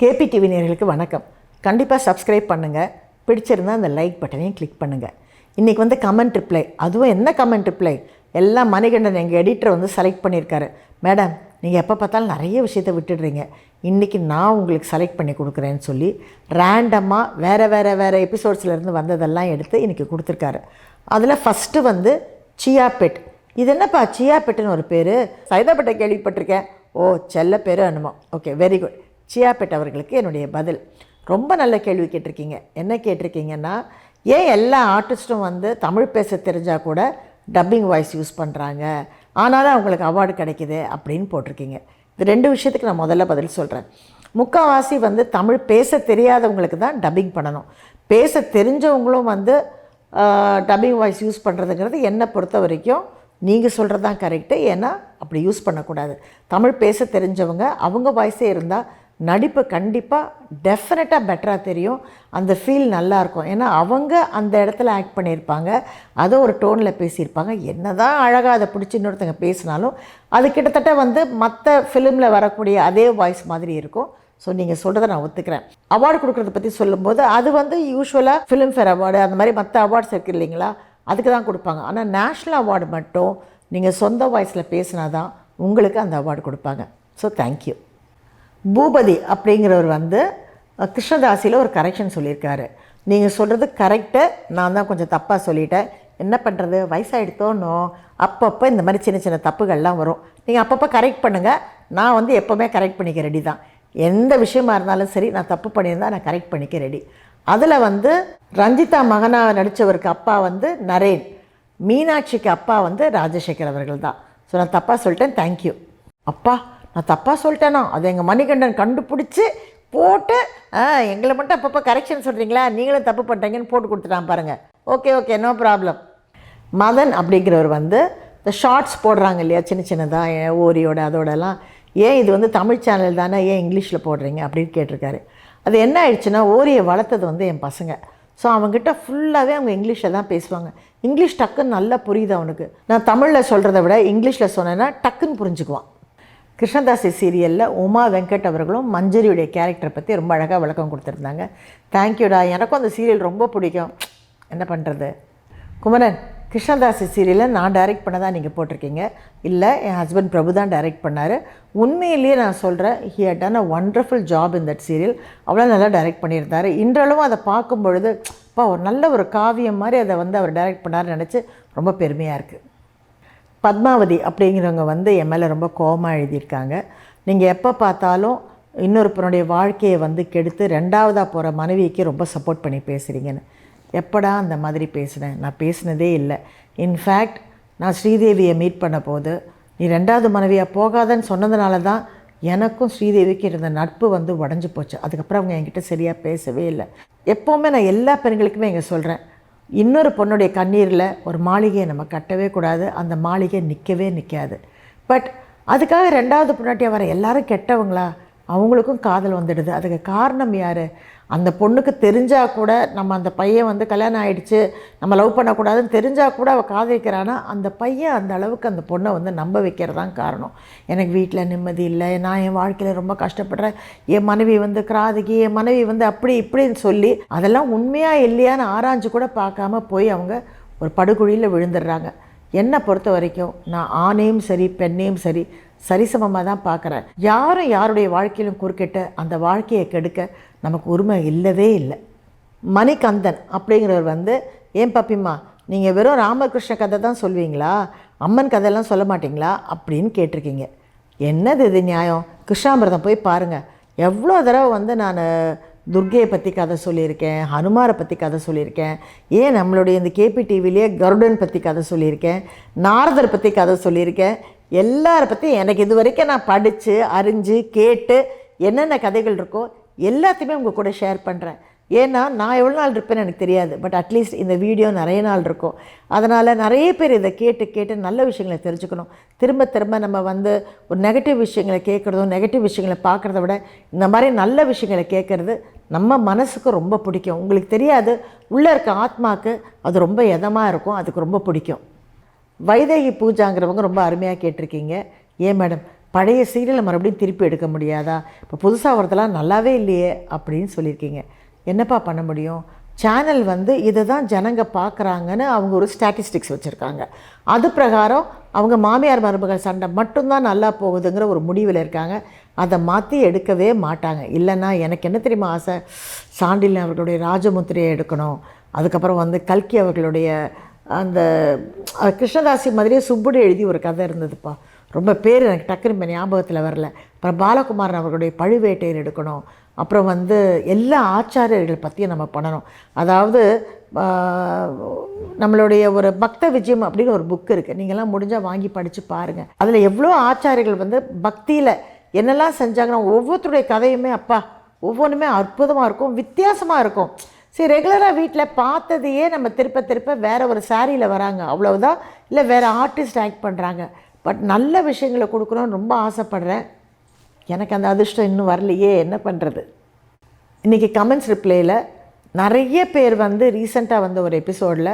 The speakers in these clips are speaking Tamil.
கேபி டிவி நேர்களுக்கு வணக்கம். கண்டிப்பாக சப்ஸ்கிரைப் பண்ணுங்கள் பிடிச்சிருந்தா அந்த லைக் பட்டனையும் கிளிக் பண்ணுங்கள் இன்றைக்கி வந்து கமெண்ட் ரிப்ளை அதுவும் என்ன கமெண்ட் ரிப்ளை எல்லாம் மணிகண்டன் எங்கள் எடிட்டர் வந்து செலக்ட் பண்ணியிருக்காரு மேடம் நீங்கள் எப்போ பார்த்தாலும் நிறைய விஷயத்தை விட்டுடுறீங்க. இன்றைக்கி நான் உங்களுக்கு செலக்ட் பண்ணி கொடுக்குறேன்னு சொல்லி ரேண்டமாக வேறு வேறு வேறு எபிசோட்ஸ்லேருந்து வந்ததெல்லாம் எடுத்து இன்றைக்கி கொடுத்துருக்காரு. அதில் ஃபஸ்ட்டு வந்து சியா பெட் இது என்னப்பா? சியா பெட்டுன்னு ஒரு பேர். சைதாப்பேட்டை கேள்விப்பட்டிருக்கேன். ஓ செல்ல பேர் அனுமம் ஓகே வெரி குட் சியாபெட் அவர்களுக்கு என்னுடைய பதில். ரொம்ப நல்ல கேள்வி கேட்டிருக்கீங்க. என்ன கேட்டிருக்கீங்கன்னா ஏன் எல்லா ஆர்டிஸ்ட்டும் வந்து தமிழ் பேச தெரிஞ்சால் கூட டப்பிங் வாய்ஸ் யூஸ் பண்ணுறாங்க ஆனாலும் அவங்களுக்கு அவார்டு கிடைக்குது அப்படின்னு போட்டிருக்கீங்க. இது ரெண்டு விஷயத்துக்கு நான் முதல்ல பதில் சொல்கிறேன் முக்கால்வாசி வந்து தமிழ் பேச தெரியாதவங்களுக்கு தான் டப்பிங் பண்ணணும். பேச தெரிஞ்சவங்களும் வந்து டப்பிங் வாய்ஸ் யூஸ் பண்ணுறதுங்கிறது என்னை பொறுத்த வரைக்கும் நீங்கள் சொல்கிறது தான் கரெக்டு ஏன்னா அப்படி யூஸ் பண்ணக்கூடாது. தமிழ் பேச தெரிஞ்சவங்க அவங்க வாய்ஸே இருந்தால் நடிப்பு கண்டிப்பாக டெஃபினட்டாக பெட்டராக தெரியும். அந்த ஃபீல் நல்லாயிருக்கும் ஏன்னா அவங்க அந்த இடத்துல ஆக்ட் பண்ணியிருப்பாங்க. அதை ஒரு டோனில் பேசியிருப்பாங்க. என்ன தான் அழகாக அதை பிடிச்சி இன்னொருத்தங்க பேசினாலும் அது கிட்டத்தட்ட வந்து மற்ற ஃபிலிமில் வரக்கூடிய அதே வாய்ஸ் மாதிரி இருக்கும். ஸோ நீங்கள் சொல்கிறத நான் ஒத்துக்கிறேன். அவார்டு கொடுக்குறத பற்றி சொல்லும்போது அது வந்து யூஸ்வலாக ஃபிலிம்ஃபேர் அவார்டு அந்த மாதிரி மற்ற அவார்ட்ஸ் இருக்குது இல்லைங்களா? அதுக்கு தான் கொடுப்பாங்க. ஆனால் நேஷ்னல் அவார்டு மட்டும் நீங்கள் சொந்த வாய்ஸில் பேசினா தான் உங்களுக்கு அந்த அவார்டு கொடுப்பாங்க. ஸோ தேங்க்யூ பூபதி அப்படிங்கிறவர் வந்து கிருஷ்ணதாசியில் ஒரு கரெக்ஷன் சொல்லியிருக்காரு நீங்கள் சொல்கிறது கரெக்டு நான் தான் கொஞ்சம் தப்பாக சொல்லிட்டேன். என்ன பண்ணுறது வயசாகிடுத்தோன்னோ அப்பப்போ இந்த மாதிரி சின்ன சின்ன தப்புகள்லாம் வரும். நீங்கள் அப்பப்போ கரெக்ட் பண்ணுங்கள் நான் வந்து எப்போவுமே கரெக்ட் பண்ணிக்க ரெடி தான். எந்த விஷயமா இருந்தாலும் சரி நான் தப்பு பண்ணியிருந்தால் நான் கரெக்ட் பண்ணிக்க ரெடி அதில் வந்து ரஞ்சிதா மகனாக நடித்தவருக்கு அப்பா வந்து நரேன். மீனாட்சிக்கு அப்பா வந்து ராஜசேகர் அவர்கள் தான். ஸோ நான் தப்பாக சொல்லிட்டேன். தேங்க்யூ அப்பா நான் தப்பாக சொல்லிட்டேனா? அது எங்கள் மணிகண்டன் கண்டுபிடிச்சி போட்டு எங்களை மட்டும் அப்பப்போ கரெக்ஷன் சொல்கிறீங்களா நீங்களும் தப்பு பண்ணுறீங்கன்னு போட்டு கொடுத்துட்டான் பாருங்கள் okay okay no problem Madhan அப்படிங்கிறவர் வந்து இந்த ஷார்ட்ஸ் போடுறாங்க இல்லையா சின்ன சின்னதாக ஓரியோட அதோடலாம். ஏன் இது வந்து தமிழ் சேனல் தானே ஏன் இங்கிலீஷில் போடுறீங்க அப்படின்னு கேட்டிருக்காரு. அது என்ன ஆயிடுச்சுன்னா ஓரியை வளர்த்தது வந்து என் பசங்க. ஸோ அவங்ககிட்ட ஃபுல்லாகவே அவங்க இங்கிலீஷில் தான் பேசுவாங்க. இங்கிலீஷ் டக்குன்னு நல்லா புரியுது அவனுக்கு. நான் தமிழில் சொல்கிறத விட இங்கிலீஷில் சொன்னேன்னா டக்குன்னு புரிஞ்சுக்குவான். கிருஷ்ணதாசி சீரியலில் உமா வெங்கட் அவர்களும் மஞ்சரியுடைய கேரக்டரை பற்றி ரொம்ப அழகாக விளக்கம் கொடுத்துருந்தாங்க. தேங்க்யூடா எனக்கும் அந்த சீரியல் ரொம்ப பிடிக்கும். என்ன பண்ணுறது குமரன் கிருஷ்ணதாசி சீரியலை நான் டைரக்ட் பண்ண தான் நீங்கள் போட்டிருக்கீங்க. இல்லை என் ஹஸ்பண்ட் பிரபு தான் டைரக்ட் பண்ணார். உண்மையிலேயே நான் சொல்கிறேன் he had done a wonderful job in that serial அவ்வளோ நல்லா டைரக்ட் பண்ணியிருந்தார். இன்றளவும் அதை பார்க்கும் பொழுது அப்பா ஒரு நல்ல ஒரு காவியம் மாதிரி அதை வந்து அவர் டைரக்ட் பண்ணார்னு நினச்சி ரொம்ப பெருமையாக இருக்குது பத்மாவதி அப்படிங்கிறவங்க வந்து என் மேலே ரொம்ப கோபமாக எழுதியிருக்காங்க. நீங்கள் எப்போ பார்த்தாலும் இன்னொருப்பனுடைய வாழ்க்கையை வந்து கெடுத்து ரெண்டாவதாக போகிற மனைவிக்கு ரொம்ப சப்போர்ட் பண்ணி பேசுகிறீங்கன்னு எப்படா அந்த மாதிரி பேசினேன்? நான் பேசினதே இல்லை. இன்ஃபேக்ட் நான் ஸ்ரீதேவியை மீட் பண்ண போது நீ ரெண்டாவது மனைவியாக போகாதன்னு சொன்னதுனால தான் எனக்கும் ஸ்ரீதேவிக்கு இருந்த நட்பு வந்து உடஞ்சி போச்சு. அதுக்கப்புறம் அவங்க என்கிட்ட சரியாக பேசவே இல்லை. எப்போவுமே நான் எல்லா பெண்களுக்குமே இங்கே சொல்கிறேன் இன்னொரு பொண்ணுடைய கண்ணீரில் ஒரு மாளிகையை நம்ம கட்டவே கூடாது. அந்த மாளிகை நிற்கவே நிற்காது பட் அதுக்காக ரெண்டாவது பொண்ணாட்டியாக வர எல்லாரும் கெட்டவங்களா? அவங்களுக்கும் காதல் வந்துடுது. அதுக்கு காரணம் யார்? அந்த பொண்ணுக்கு தெரிஞ்சால் கூட நம்ம அந்த பையன் வந்து கல்யாணம் ஆகிடுச்சு நம்ம லவ் பண்ணக்கூடாதுன்னு தெரிஞ்சால் கூட அவள் காதலிக்கிறான்னா அந்த பையன் அந்த அளவுக்கு அந்த பொண்ணை வந்து நம்ப வைக்கிறதான் காரணம். எனக்கு வீட்டில் நிம்மதி இல்லை நான் என் வாழ்க்கையில் ரொம்ப கஷ்டப்படுறேன் என் மனைவி வந்து கிராதிகி என் மனைவி வந்து அப்படி இப்படின்னு சொல்லி அதெல்லாம் உண்மையாக இல்லையான்னு ஆராய்ஞ்சு கூட பார்க்காம போய் அவங்க ஒரு படுகுழியில் விழுந்துடுறாங்க. என்னை பொறுத்த வரைக்கும் நான் ஆணையும் சரி பெண்ணையும் சரி சரிசமமாக தான் பார்க்குறேன். யாரும் யாருடைய வாழ்க்கையிலும் குறுக்கிட்டு அந்த வாழ்க்கையை கெடுக்க நமக்கு உரிமை இல்லவே இல்லை. மணிகந்தன் அப்படிங்கிறவர் வந்து ஏன் பப்பிம்மா நீங்கள் வெறும் ராமகிருஷ்ண கதை தான் சொல்வீங்களா? அம்மன் கதையெல்லாம் சொல்ல மாட்டீங்களா? அப்படின்னு கேட்டிருக்கீங்க. என்னது இது நியாயம்? கிருஷ்ணாமிரதம் போய் பாருங்கள் எவ்வளோ தடவை வந்து நான் துர்கையை பற்றி கதை சொல்லியிருக்கேன் ஹனுமாரை பற்றி கதை சொல்லியிருக்கேன் ஏன் நம்மளுடைய இந்த கேபி டிவிலேயே கருடன் பற்றி கதை சொல்லியிருக்கேன் நாரதர் பற்றி கதை சொல்லியிருக்கேன் எல்லாரை பற்றி எனக்கு இது வரைக்கும் நான் படித்து அறிஞ்சு கேட்டு என்னென்ன கதைகள் இருக்கோ எல்லாத்தையுமே உங்கள் கூட ஷேர் பண்ணுறேன் ஏன்னா நான் எவ்வளோ நாள் இருப்பேன்னு எனக்கு தெரியாது பட் அட்லீஸ்ட் இந்த வீடியோ நிறைய நாள் இருக்கும். அதனால் நிறைய பேர் இதை கேட்டு கேட்டு நல்ல விஷயங்களை தெரிஞ்சுக்கணும். திரும்ப திரும்ப நம்ம வந்து ஒரு நெகட்டிவ் விஷயங்களை கேட்குறதும் நெகட்டிவ் விஷயங்களை பார்க்குறத விட இந்த மாதிரி நல்ல விஷயங்களை கேட்குறது நம்ம மனசுக்கு ரொம்ப பிடிக்கும். உங்களுக்கு தெரியாது உள்ளே இருக்க ஆத்மாக்கு அது ரொம்ப எதமாக இருக்கும் அதுக்கு ரொம்ப பிடிக்கும். வைதேகி பூஜாங்கிறவங்க ரொம்ப அருமையாக கேட்டிருக்கீங்க. ஏன் மேடம்? பழைய சீரியலை மறுபடியும் திருப்பி எடுக்க முடியாதா? இப்போ புதுசாக வரதெல்லாம் நல்லாவே இல்லையே அப்படின்னு சொல்லியிருக்கீங்க. என்னப்பா பண்ண முடியும்? சேனல் வந்து இதை தான் ஜனங்க பார்க்குறாங்கன்னு அவங்க ஒரு ஸ்டாட்டிஸ்டிக்ஸ் வச்சுருக்காங்க. அது பிரகாரம் அவங்க மாமியார் மருமகள் சண்டை மட்டும்தான் நல்லா போகுதுங்கிற ஒரு முடிவில் இருக்காங்க. அதை மாற்றி எடுக்கவே மாட்டாங்க. இல்லைன்னா எனக்கு என்ன தெரியுமா ஆசை? சாண்டில் அவர்களுடைய ராஜமுத்திரையை எடுக்கணும். அதுக்கப்புறம் வந்து கல்கி அவர்களுடைய அந்த கிருஷ்ணதாசி மாதிரியே சுப்புடு எழுதி ஒரு கதை இருந்ததுப்பா. ரொம்ப பேர் எனக்கு டக்குன்னு ஞாபகத்தில் வரல. அப்புறம் பாலகுமாரன் அவர்களுடைய பழுவேட்டையர் எடுக்கணும். அப்புறம் வந்து எல்லா ஆச்சாரியர்கள் பற்றியும் நம்ம பண்ணணும். அதாவது நம்மளுடைய ஒரு பக்த விஜயம் அப்படின்னு ஒரு புக் இருக்குது நீங்கள்லாம் முடிஞ்சால் வாங்கி படித்து பாருங்கள் அதில் எவ்வளோ ஆச்சாரியர்கள் வந்து பக்தியில் என்னெல்லாம் செஞ்சாங்கன்னா ஒவ்வொருத்தருடைய கதையுமே அப்பா ஒவ்வொன்றுமே அற்புதமாக இருக்கும் வித்தியாசமாக இருக்கும். சரி ரெகுலராக வீட்டில் பார்த்ததையே நம்ம திருப்ப திருப்ப வேறு ஒரு சாரியில் வராங்க. அவ்வளவுதான். இல்லை வேறு ஆர்டிஸ்ட் ஆக்ட் பண்ணுறாங்க பட் நல்ல விஷயங்களை கொடுக்கணும்னு ரொம்ப ஆசைப்பட்றேன். எனக்கு அந்த அதிர்ஷ்டம் இன்னும் வரலையே என்ன பண்ணுறது இன்றைக்கி கமெண்ட்ஸ் ரிப்ளையில் நிறைய பேர் வந்து ரீசெண்டாக வந்த ஒரு எபிசோடில்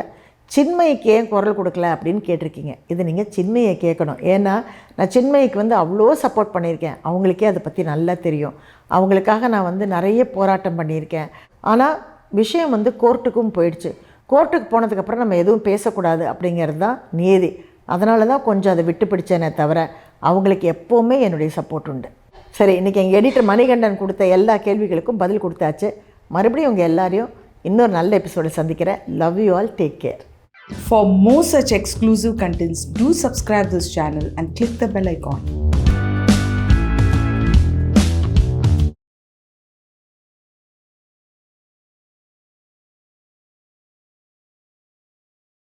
சின்மயிக்கு ஏன் குரல் கொடுக்கல? அப்படின்னு கேட்டிருக்கீங்க. இது நீங்கள் சின்மையை கேட்கணும். ஏன்னா நான் சின்மயிக்கு வந்து அவ்வளோ சப்போர்ட் பண்ணியிருக்கேன். அவங்களுக்கே அதை பற்றி நல்லா தெரியும். அவங்களுக்காக நான் வந்து நிறைய போராட்டம் பண்ணியிருக்கேன். ஆனால் விஷயம் வந்து கோர்ட்டுக்கும் போயிடுச்சு. கோர்ட்டுக்கு போனதுக்கப்புறம் நம்ம எதுவும் பேசக்கூடாது அப்படிங்கிறது தான் நியதி. அதனால தான் கொஞ்சம் அதை விட்டு பிடிச்சேனே தவிர அவங்களுக்கு எப்போவுமே என்னுடைய சப்போர்ட் உண்டு. சரி இன்றைக்கி எங்கள் எடிட்டர் மணிகண்டன் கொடுத்த எல்லா கேள்விகளுக்கும் பதில் கொடுத்தாச்சு. மறுபடியும் உங்கள் எல்லாரையும் இன்னொரு நல்ல எபிசோட சந்திக்கிறேன். Love you all take care for more such exclusive contents to subscribe this channel and click the bell icon